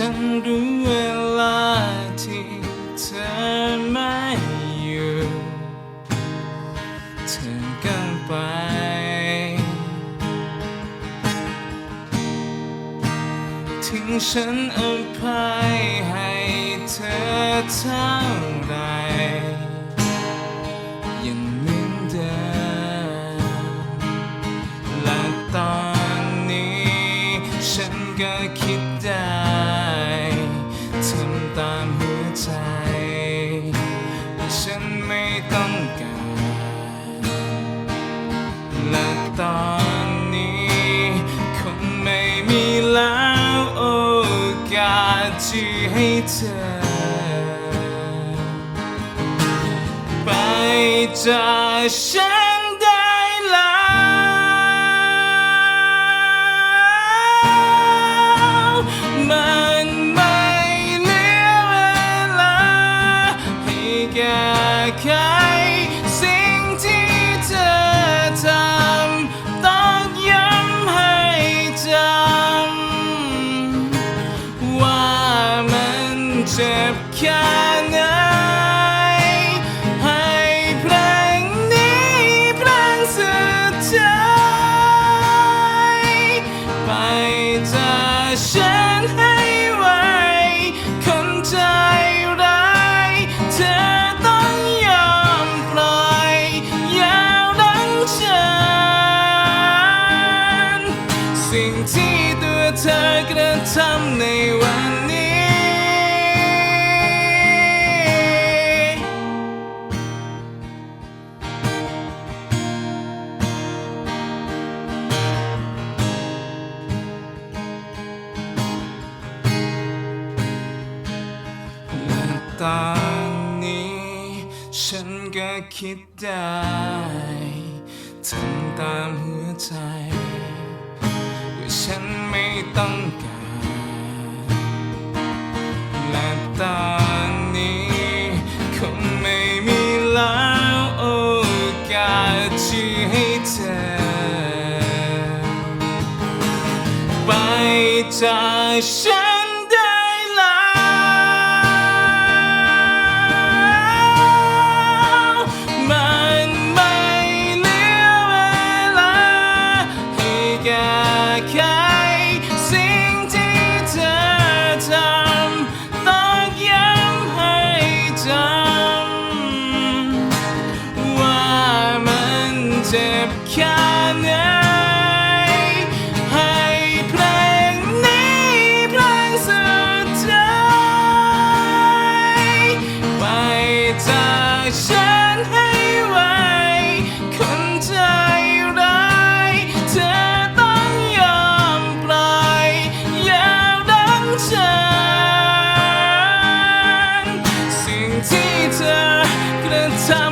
ฉันรู้เวลาที่เธอไม่อยู่ เธอก็ไป ถึงฉันอภัยให้เธอเท่าไรยังเหมือนเดิมและตอนนี้ฉันก็คิด ฉันไม่ต้องการและตอนนี้คงไม่มีแล้วโอกาสที่ให้เธอ ไปจากฉัน มัน ตอนนี้ ฉันก็คิดได้ทำตามหัวใจ ว่าฉันไม่ต้องการและตอนนี้คงไม่มีแล้วโอกาสที่ให้เธอ ไปจากฉัน อย่าไงให้เพลงนี้เพลงสุดท้ายไปจากฉันให้ไวคนใจร้ายเธอต้องยอมปล่อยอย่าดังฉันสิ่งที่เธอกระทำ